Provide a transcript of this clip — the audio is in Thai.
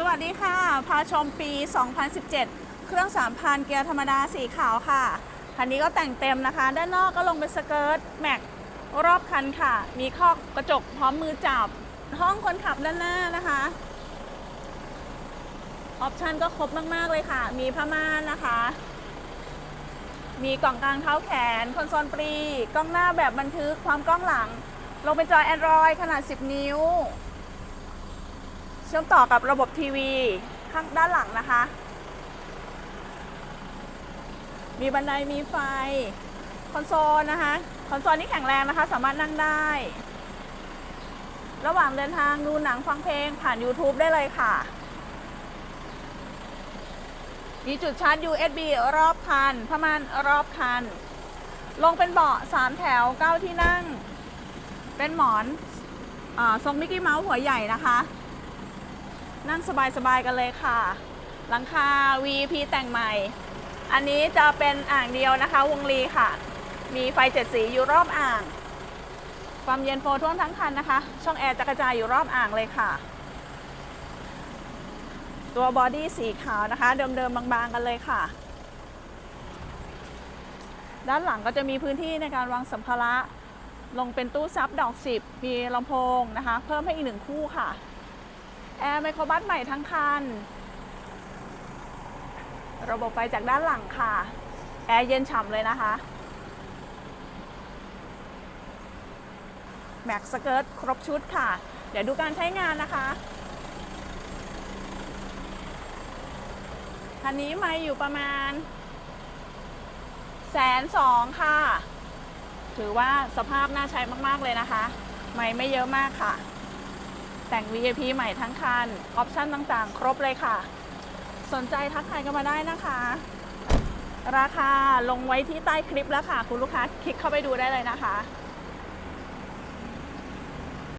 สวัสดีค่ะ พาชมปี 2017 เครื่อง3,000เกียร์ธรรมดาสีขาวค่ะ คันนี้ก็แต่งเต็มนะคะ ด้านนอกก็ลงเป็นสเกิร์ตแม็กรอบคันค่ะ มีคอกกระจกพร้อมมือจับ ห้องคนขับด้านหน้านะคะ ออปชันก็ครบมากๆเลยค่ะ มีผ้าม่านนะคะ มีกล่องกลางเท้าแขน คอนโซลปรี กล้องหน้าแบบบันทึกความกล้องหลัง ลงเป็นจอ Android ขนาด 10 นิ้ว เชื่อมต่อกับระบบทีวีข้างด้านหลังนะคะ มีบันไดมีไฟ คอนโซลนะคะ คอนโซลนี่แข็งแรงนะคะ สามารถนั่งได้ ระหว่างเดินทางดูหนังฟังเพลงผ่าน YouTube ได้เลยค่ะ มีจุดชาร์จ USB รอบคันพม่านรอบคัน ลงเป็นเบาะ 3 แถว 9 ที่นั่ง เป็นหมอนอทรงมิกกี้เมาส์หัวใหญ่นะคะ นั่งสบายๆกันเลยค่ะ หลังคา VP แต่งใหม่ อันนี้จะเป็นอ่างเดียวนะคะ วงลีค่ะ มีไฟเจ็ดสีอยู่รอบอ่าง ความเย็นโฟท่วมทั้งคันนะคะ ช่องแอร์จะกระจายอยู่รอบอ่างเลยค่ะ ตัวบอดี้สีขาวนะคะ เดิมๆบางๆกันเลยค่ะ ด้านหลังก็จะมีพื้นที่ในการวางสัมภาระลงเป็นตู้ซับดอกสิบมีลำโพงนะคะ เพิ่มให้อีกหนึ่งคู่ค่ะ แอร์ไมโครบัสใหม่ทั้งคัน ระบบไฟจากด้านหลังค่ะ แอร์เย็นฉ่ำเลยนะคะ แม็กสเกิร์ตครบชุดค่ะ เดี๋ยวดูการใช้งานนะคะคันนี้ม่อยู่ประมาณแสนสองค่ะ ถือว่าสภาพน่าใช้มาก ๆ เลยนะคะ ไม่ไม่เยอะมากค่ะ แต่ง VIP ใหม่ทั้งคัน ออปชั่นต่างๆ ครบเลยค่ะ สนใจทักทายกันมาได้นะคะ ราคาลงไว้ที่ใต้คลิปแล้วค่ะ คุณลูกค้าคลิกเข้าไปดูได้เลยนะคะ